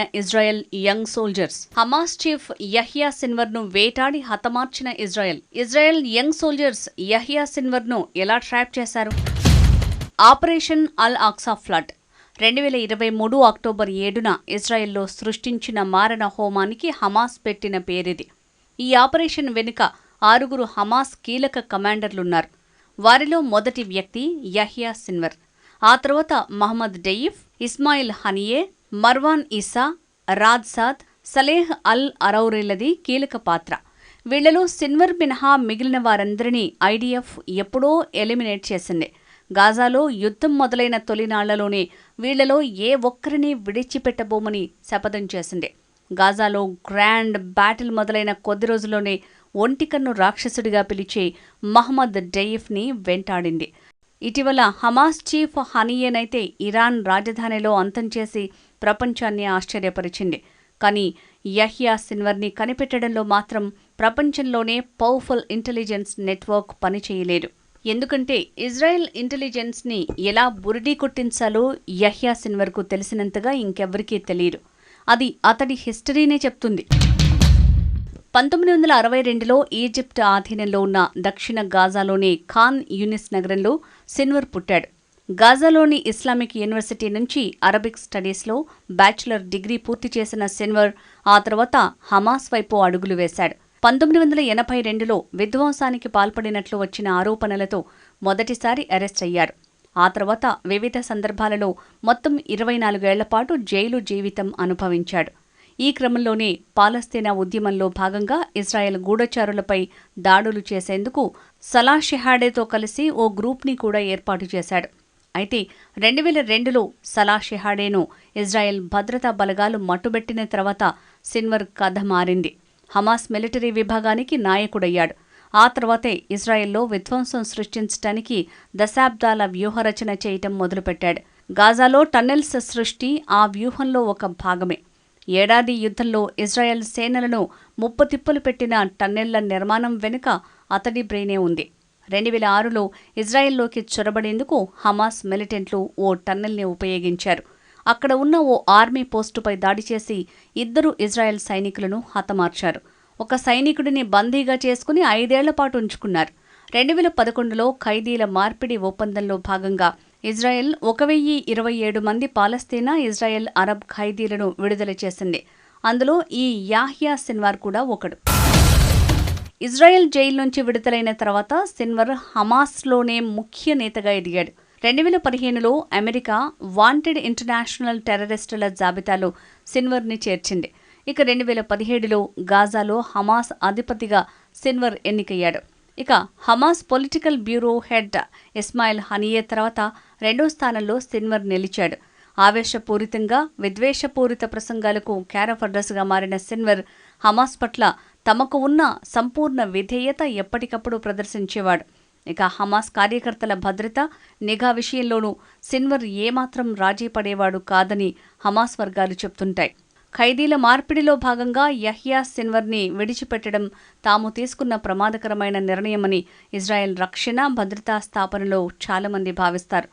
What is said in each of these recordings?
Israel young soldiers. Hamas chief Yahya సిన్వర్ను వేటాడి హతమార్చిన Israel. Israel young soldiers Yahya సిన్వర్ను ఎలా trap చేశారు? Operation Al Aqsa flood. రెండు వేల ఇరవై మూడు అక్టోబర్ ఏడున ఇజ్రాయెల్లో సృష్టించిన మారణ హోమానికి హమాస్ పెట్టిన పేరిది. ఈ ఆపరేషన్ వెనుక ఆరుగురు హమాస్ కీలక కమాండర్లున్నారు. వారిలో మొదటి వ్యక్తి యహియా సిన్వర్. ఆ తర్వాత Mohammed Deif Ismail Haniyeh Marwan Issa రాజ్సాద్ Saleh Al అరౌరేలది కీలక పాత్ర. వీళ్ళలో సిన్వర్ మినహా మిగిలిన వారందరినీ ఐడిఎఫ్ ఎప్పుడో ఎలిమినేట్ చేసింది. గాజాలో యుద్ధం మొదలైన తొలినాళ్ళలోనే వీళ్ళలో ఏ ఒక్కరిని విడిచిపెట్టబోమని శపథం చేసింది. గాజాలో గ్రాండ్ బ్యాటిల్ మొదలైన కొద్ది రోజుల్లోనే ఒంటికన్ను రాక్షసుడిగా పిలిచే మహమ్మద్ డెయిఫ్ని వెంటాడింది. ఇటీవల హమాస్ చీఫ్ హనీయేనైతే ఇరాన్ రాజధానిలో అంతం చేసి ప్రపంచాన్ని ఆశ్చర్యపరిచింది. కానీ యహ్యా సిన్వర్ని కనిపెట్టడంలో మాత్రం ప్రపంచంలోనే పవర్ఫుల్ ఇంటెలిజెన్స్ నెట్వర్క్ పనిచేయలేదు. ఎందుకంటే ఇజ్రాయెల్ ఇంటెలిజెన్స్ని ఎలా బురిడీ కొట్టించాలో యహ్యా సిన్వర్కు తెలిసినంతగా ఇంకెవ్వరికీ తెలియదు. అది అతడి హిస్టరీనే చెప్తుంది. పంతొమ్మిది వందల అరవై రెండులో ఈజిప్ట్ ఆధీనంలో ఉన్న దక్షిణ గాజాలోని ఖాన్ యూనిస్ నగరంలో సిన్వర్ పుట్టాడు. గాజాలోని ఇస్లామిక్ యూనివర్సిటీ నుంచి అరబిక్ స్టడీస్లో బ్యాచిలర్ డిగ్రీ పూర్తి చేసిన సిన్వర్ ఆ తర్వాత హమాస్ వైపు అడుగులు వేశాడు. పంతొమ్మిది వందల ఎనభై రెండులో విధ్వంసానికి పాల్పడినట్లు వచ్చిన ఆరోపణలతో మొదటిసారి అరెస్ట్ అయ్యారు. ఆ తర్వాత వివిధ సందర్భాలలో మొత్తం ఇరవై నాలుగేళ్ళపాటు జైలు జీవితం అనుభవించాడు. ఈ క్రమంలోనే పాలస్తీనా ఉద్యమంలో భాగంగా ఇజ్రాయెల్ గూఢచారులపై దాడులు చేసేందుకు సలా షెహాడేతో కలిసి ఓ గ్రూప్ని కూడా ఏర్పాటు చేశాడు. అయితే రెండు వేల రెండులో సలా షెహాడేను ఇజ్రాయెల్ భద్రతా బలగాలు మట్టుబెట్టిన తర్వాత సిన్వర్ కథ మారింది. హమాస్ మిలిటరీ విభాగానికి నాయకుడయ్యాడు. ఆ తర్వాతే ఇజ్రాయెల్లో విధ్వంసం సృష్టించటానికి దశాబ్దాల వ్యూహరచన చేయటం మొదలుపెట్టాడు. గాజాలో టన్నెల్స్ సృష్టి ఆ వ్యూహంలో ఒక భాగమే. ఏడాది యుద్ధంలో ఇజ్రాయెల్ సేనలను ముప్పతిప్పులు పెట్టిన టన్నెళ్ళ నిర్మాణం వెనుక అతడి బ్రెయినే ఉంది. రెండు వేల ఆరులో ఇజ్రాయెల్లోకి చొరబడేందుకు హమాస్ మిలిటెంట్లు ఓ టన్నెల్ని ఉపయోగించారు. అక్కడ ఉన్న ఓ ఆర్మీ పోస్టుపై దాడి చేసి ఇద్దరు ఇజ్రాయెల్ సైనికులను హతమార్చారు. ఒక సైనికుడిని బందీగా చేసుకుని ఐదేళ్ళ పాటు ఉంచుకున్నారు. రెండు వేల పదకొండులో ఖైదీల మార్పిడి ఒప్పందంలో భాగంగా ఇజ్రాయెల్ ఒక వెయ్యి ఇరవై ఏడు మంది పాలస్తీనా ఇజ్రాయెల్ అరబ్ ఖైదీలను విడుదల చేసింది. అందులో ఈ యాహ్యా సిన్వార్ కూడా ఒకడు. ఇజ్రాయెల్ జైలు నుంచి విడుదలైన తర్వాత సిన్వర్ హమాస్లోనే ముఖ్య నేతగా ఎదిగాడు. రెండు వేల పదిహేనులో అమెరికా వాంటెడ్ ఇంటర్నేషనల్ టెర్రరిస్టుల జాబితాలో సిన్వర్ని చేర్చింది. ఇక రెండు వేల పదిహేడులో గాజాలో హమాస్ అధిపతిగా సిన్వర్ ఎన్నికయ్యాడు. ఇక Hamas political bureau head Ismail Haniyeh తర్వాత రెండో స్థానంలో సిన్వర్ నిలిచాడు. ఆవేశపూరితంగా విద్వేషపూరిత ప్రసంగాలకు క్యారఫర్డర్స్గా మారిన సిన్వర్ హమాస్ పట్ల తమకు ఉన్న సంపూర్ణ విధేయత ఎప్పటికప్పుడు ప్రదర్శించేవాడు. ఇక హమాస్ కార్యకర్తల భద్రత నిఘా విషయంలోనూ సిన్వర్ ఏమాత్రం రాజీ పడేవాడు కాదని హమాస్ వర్గాలు చెప్తుంటాయి. ఖైదీల మార్పిడిలో భాగంగా యహ్యా సిన్వర్ని విడిచిపెట్టడం తాము తీసుకున్న ప్రమాదకరమైన నిర్ణయమని ఇజ్రాయెల్ రక్షణ భద్రతా స్థాపనలో చాలామంది భావిస్తారు.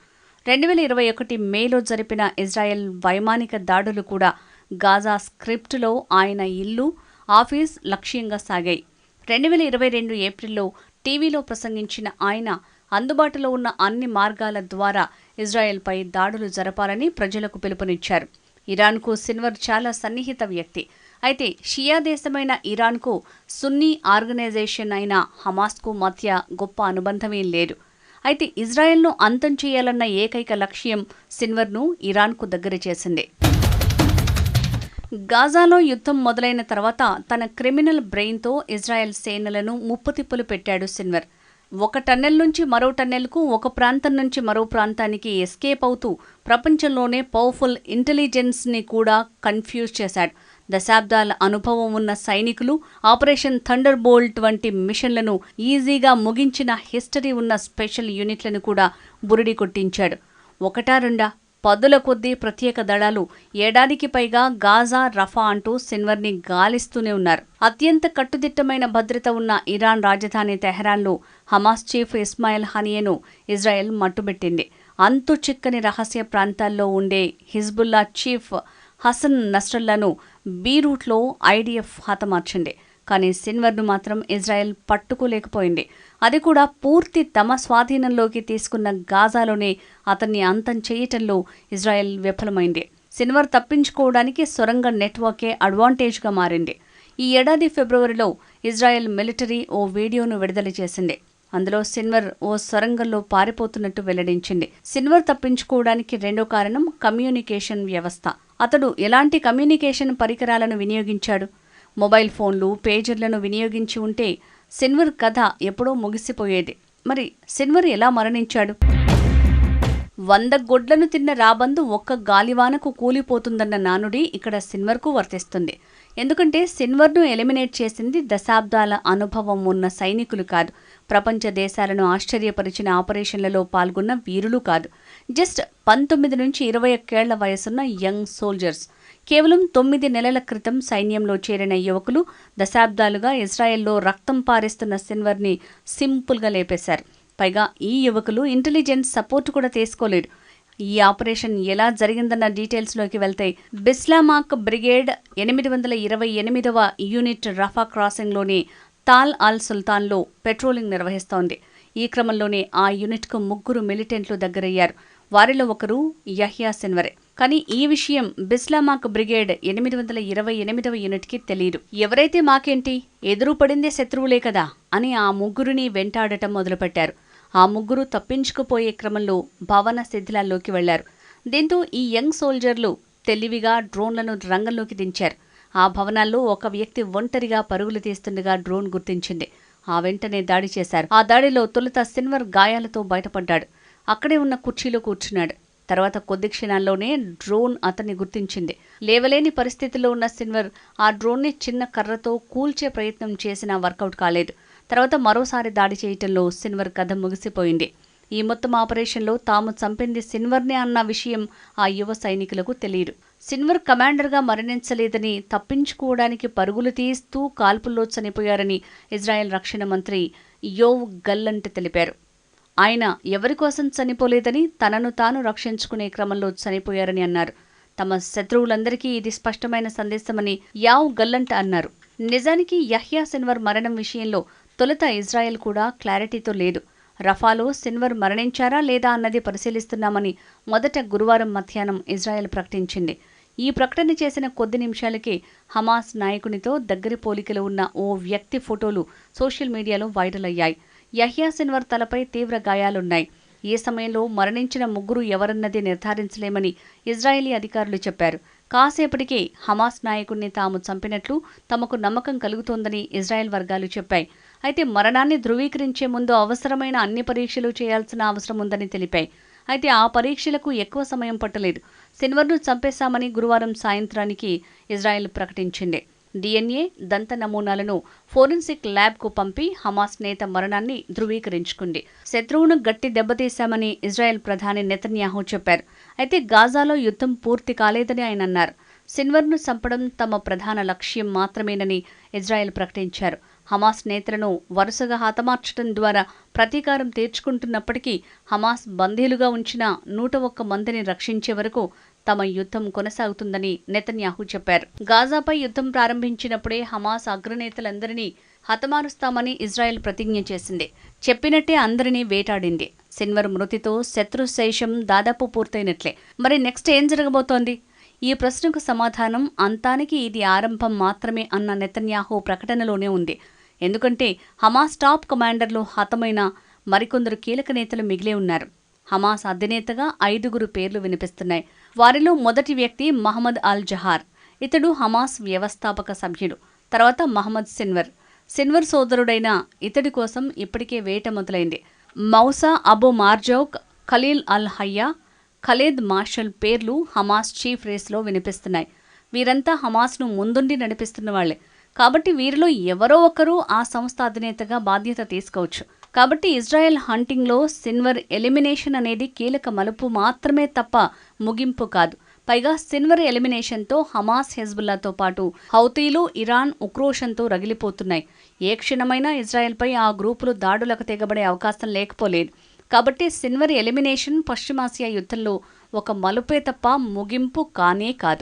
రెండు వేల ఇరవై ఒకటి మేలో జరిపిన ఇజ్రాయెల్ వైమానిక దాడులు కూడా గాజా స్క్రిప్టులో ఆయన ఇల్లు ఆఫీస్ లక్ష్యంగా సాగాయి. రెండు వేల ఇరవై రెండు ఏప్రిల్లో టీవీలో ప్రసంగించిన ఆయన అందుబాటులో ఉన్న అన్ని మార్గాల ద్వారా ఇజ్రాయెల్పై దాడులు జరపాలని ప్రజలకు పిలుపునిచ్చారు. ఇరాన్కు సిన్వర్ చాలా సన్నిహిత వ్యక్తి. అయితే షియా దేశమైన ఇరాన్కు సున్నీ ఆర్గనైజేషన్ అయిన హమాస్కు మధ్య గొప్ప అనుబంధమేం లేదు. అయితే ఇజ్రాయెల్ను అంతం చేయాలన్న ఏకైక లక్ష్యం సిన్వర్ను ఇరాన్కు దగ్గర చేసింది. గాజాలో యుద్ధం మొదలైన తర్వాత తన క్రిమినల్ బ్రెయిన్తో ఇజ్రాయెల్ సేనలను ముప్పుతిప్పులు పెట్టాడు సిన్వర్. ఒక టన్నెల్ నుంచి మరో టన్నెల్కు ఒక ప్రాంతం నుంచి మరో ప్రాంతానికి ఎస్కేప్ అవుతూ ప్రపంచంలోనే పవర్ఫుల్ ఇంటెలిజెన్స్ని కూడా కన్ఫ్యూజ్ చేశాడు. దశాబ్దాల అనుభవం ఉన్న సైనికులు ఆపరేషన్ థండర్ బోల్ట్ వంటి మిషన్లను ఈజీగా ముగించిన హిస్టరీ ఉన్న స్పెషల్ యూనిట్లను కూడా బురిడి కొట్టించాడు. ఒకటా రెండా? పదుల కొద్దీ ప్రత్యేక దళాలు. ఏడాదికి పైగా గాజా రఫా అంటూ సిన్వర్ని గాలిస్తూనే ఉన్నారు. అత్యంత కట్టుదిట్టమైన భద్రత ఉన్న ఇరాన్ రాజధాని తెహరాన్లో హమాస్ చీఫ్ ఇస్మాయిల్ హనియను ఇజ్రాయెల్ మట్టుబెట్టింది. అంతు చిక్కని రహస్య ప్రాంతాల్లో ఉండే హిజ్బుల్లా చీఫ్ హసన్ నస్రల్లాను బీ రూట్లో ఐడిఎఫ్ హతమార్చింది. కానీ సిన్వర్ను మాత్రం ఇజ్రాయెల్ పట్టుకోలేకపోయింది. అది కూడా పూర్తి తమ స్వాధీనంలోకి తీసుకున్న గాజాలోనే అతన్ని అంతం చేయటంలో ఇజ్రాయెల్ విఫలమైంది. సిన్వర్ తప్పించుకోవడానికి సొరంగ నెట్వర్కే అడ్వాంటేజ్గా మారింది. ఈ ఏడాది ఫిబ్రవరిలో ఇజ్రాయెల్ మిలిటరీ ఓ వీడియోను విడుదల చేసింది. అందులో సిన్వర్ ఓ సొరంగంలో పారిపోతున్నట్టు వెల్లడించింది. సిన్వర్ తప్పించుకోవడానికి రెండో కారణం కమ్యూనికేషన్ వ్యవస్థ. అతడు ఎలాంటి కమ్యూనికేషన్ పరికరాలను వినియోగించాడు? మొబైల్ ఫోన్లు పేజర్లను వినియోగించి ఉంటే సిన్వర్ కథ ఎప్పుడో ముగిసిపోయేది. మరి సిన్వర్ ఎలా మరణించాడు? వంద గొడ్లను తిన్న రాబందు ఒక్క గాలివానకు కూలిపోతుందన్న నానుడి ఇక్కడ సిన్వర్కు వర్తిస్తుంది. ఎందుకంటే సిన్వర్ను ఎలిమినేట్ చేసింది దశాబ్దాల అనుభవం ఉన్న సైనికులు కాదు. ప్రపంచ దేశాలను ఆశ్చర్యపరిచిన ఆపరేషన్లలో పాల్గొన్న వీరులు కాదు. జస్ట్ పంతొమ్మిది నుంచి ఇరవై ఒక్కేళ్ళ వయసున్న యంగ్ సోల్జర్స్. కేవలం తొమ్మిది నెలల క్రితం సైన్యంలో చేరిన యువకులు దశాబ్దాలుగా ఇజ్రాయెల్లో రక్తం పారిస్తున్న సిన్వర్ని సింపుల్గా లేపేశారు. పైగా ఈ యువకులు ఇంటెలిజెన్స్ సపోర్ట్ కూడా తీసుకోలేడు ఈ ఆపరేషన్ ఎలా జరిగిందన్న డీటెయిల్స్లోకి వెళ్తే బిస్లామాక్ బ్రిగేడ్ ఎనిమిది వందల ఇరవై ఎనిమిదవ యూనిట్ రఫా క్రాసింగ్లోని తాల్ అల్ సుల్తాన్లో పెట్రోలింగ్ నిర్వహిస్తోంది. ఈ క్రమంలోనే ఆ యూనిట్కు ముగ్గురు మిలిటెంట్లు దగ్గరయ్యారు. వారిలో ఒకరు యహ్యా సిన్వరే. కానీ ఈ విషయం బిస్లామాక్ బ్రిగేడ్ ఎనిమిది వందల ఇరవై ఎనిమిదవ యూనిట్కి తెలియదు ఎవరైతే మాకేంటి? ఎదురు పడిందే శత్రువులే కదా అని ఆ ముగ్గురిని వెంటాడటం మొదలుపెట్టారు. ఆ ముగ్గురు తప్పించుకుపోయే క్రమంలో భవన శిథిలాల్లోకి వెళ్ళారు. దీంతో ఈ యంగ్ సోల్జర్లు తెలివిగా డ్రోన్లను రంగంలోకి దించారు. ఆ భవనాల్లో ఒక వ్యక్తి ఒంటరిగా పరుగులు తీస్తుండగా డ్రోన్ గుర్తించింది. ఆ వెంటనే దాడి చేశారు. ఆ దాడిలో తొలుత సిన్వర్ గాయాలతో బయటపడ్డాడు. అక్కడే ఉన్న కుర్చీలో కూర్చున్నాడు. తర్వాత కొద్ది క్షణాల్లోనే డ్రోన్ అతన్ని గుర్తించింది. లేవలేని పరిస్థితిలో ఉన్న సిన్వర్ ఆ డ్రోన్ని చిన్న కర్రతో కూల్చే ప్రయత్నం చేసినా వర్కౌట్ కాలేదు. తర్వాత మరోసారి దాడి చేయటంలో సిన్వర్ కథ ముగిసిపోయింది. ఈ మొత్తం ఆపరేషన్లో తాము చంపింది సిన్వర్నే అన్న విషయం ఆ యువ సైనికులకు తెలియదు. సిన్వర్ కమాండర్గా మరణించలేదని తప్పించుకోవడానికి పరుగులు తీస్తూ కాల్పుల్లో చనిపోయారని ఇజ్రాయెల్ రక్షణ మంత్రి యోవ్ గల్లంట్ తెలిపారు. ఆయన ఎవరి కోసం చనిపోలేదని తనను తాను రక్షించుకునే క్రమంలో చనిపోయారని అన్నారు. తమ శత్రువులందరికీ ఇది స్పష్టమైన సందేశమని యావ్ గల్లంట్ అన్నారు. నిజానికి యహ్యా సిన్వర్ మరణం విషయంలో తొలుత ఇజ్రాయెల్ కూడా క్లారిటీతో లేదు. రఫాలో సిన్వర్ మరణించారా లేదా అన్నది పరిశీలిస్తున్నామని మొదట గురువారం మధ్యాహ్నం ఇజ్రాయెల్ ప్రకటించింది. ఈ ప్రకటన చేసిన కొద్ది నిమిషాలకే హమాస్ నాయకునితో దగ్గరి పోలికలు ఉన్న ఓ వ్యక్తి ఫోటోలు సోషల్ మీడియాలో వైరల్ అయ్యాయి. యహియా సిన్వర్ తలపై తీవ్ర గాయాలున్నాయి. ఈ సమయంలో మరణించిన ముగ్గురు ఎవరన్నది నిర్ధారించలేమని ఇజ్రాయేలీ అధికారులు చెప్పారు. కాసేపటికే హమాస్ నాయకుణ్ణి తాము చంపినట్లు తమకు నమ్మకం కలుగుతోందని ఇజ్రాయెల్ వర్గాలు చెప్పాయి. అయితే మరణాన్ని ధృవీకరించే ముందు అవసరమైన అన్ని పరీక్షలు చేయాల్సిన అవసరం ఉందని తెలిపాయి. అయితే ఆ పరీక్షలకు ఎక్కువ సమయం పట్టలేదు. సిన్వర్ను చంపేశామని గురువారం సాయంత్రానికి ఇజ్రాయెల్ ప్రకటించింది. డిఎన్ఏ దంత నమూనాలను ఫోరెన్సిక్ ల్యాబ్కు పంపి హమాస్ నేత మరణాన్ని ధృవీకరించుకుంది. శత్రువును గట్టి దెబ్బతీశామని ఇజ్రాయెల్ ప్రధాని నెతన్యాహు చెప్పారు. అయితే గాజాలో యుద్ధం పూర్తి కాలేదని ఆయన అన్నారు. సిన్వర్ను చంపడం తమ ప్రధాన లక్ష్యం మాత్రమేనని ఇజ్రాయెల్ ప్రకటించారు. హమాస్ నేతలను వరుసగా హతమార్చడం ద్వారా ప్రతీకారం తీర్చుకుంటున్నప్పటికీ హమాస్ బందీలుగా ఉంచిన నూట ఒక్క మందిని రక్షించే వరకు తమ యుద్ధం కొనసాగుతుందని నెతన్యాహు చెప్పారు. గాజాపై యుద్ధం ప్రారంభించినప్పుడే హమాస్ అగ్రనేతలందరినీ హతమారుస్తామని ఇజ్రాయెల్ ప్రతిజ్ఞ చేసింది. చెప్పినట్టే అందరినీ వేటాడింది. సిన్వర్ మృతితో శత్రుశేషం దాదాపు పూర్తయినట్లే. మరి నెక్స్ట్ ఏం జరగబోతోంది? ఈ ప్రశ్నకు సమాధానం అంతానికి ఇది ఆరంభం మాత్రమే అన్న నెతన్యాహు ప్రకటనలోనే ఉంది. ఎందుకంటే హమాస్ టాప్ కమాండర్లు హతమైన మరికొందరు కీలక నేతలు మిగిలే ఉన్నారు. హమాస్ అధినేతగా ఐదుగురు పేర్లు వినిపిస్తున్నాయి. వారిలో మొదటి వ్యక్తి మహమ్మద్ అల్ జహార్ ఇతడు హమాస్ వ్యవస్థాపక సభ్యుడు. తర్వాత మహమ్మద్ సిన్వర్. సిన్వర్ సోదరుడైన ఇతడి కోసం ఇప్పటికే వేట మొదలైంది. మౌసా Abu Marzouk Khalil Al Hayya Khaled Mashal పేర్లు హమాస్ చీఫ్ రేస్లో వినిపిస్తున్నాయి. వీరంతా హమాస్ను ముందుండి నడిపిస్తున్న వాళ్ళే కాబట్టి వీరిలో ఎవరో ఒకరు ఆ సంస్థ అధినేతగా బాధ్యత తీసుకోవచ్చు. కాబట్టి ఇజ్రాయెల్ హంటింగ్లో సిన్వర్ ఎలిమినేషన్ అనేది కీలక మలుపు మాత్రమే తప్ప ముగింపు కాదు. పైగా సిన్వర్ ఎలిమినేషన్తో హమాస్ హెజ్బుల్లాతో పాటు హౌతీలు ఇరాన్ ఉక్రోషంతో రగిలిపోతున్నాయి. ఏ క్షణమైనా ఇజ్రాయెల్పై ఆ గ్రూపులు దాడులకు తెగబడే అవకాశం లేకపోలేదు. కాబట్టి సిన్వర్ ఎలిమినేషన్ పశ్చిమాసియా యుద్ధంలో ఒక మలుపే తప్ప ముగింపు కానే కాదు.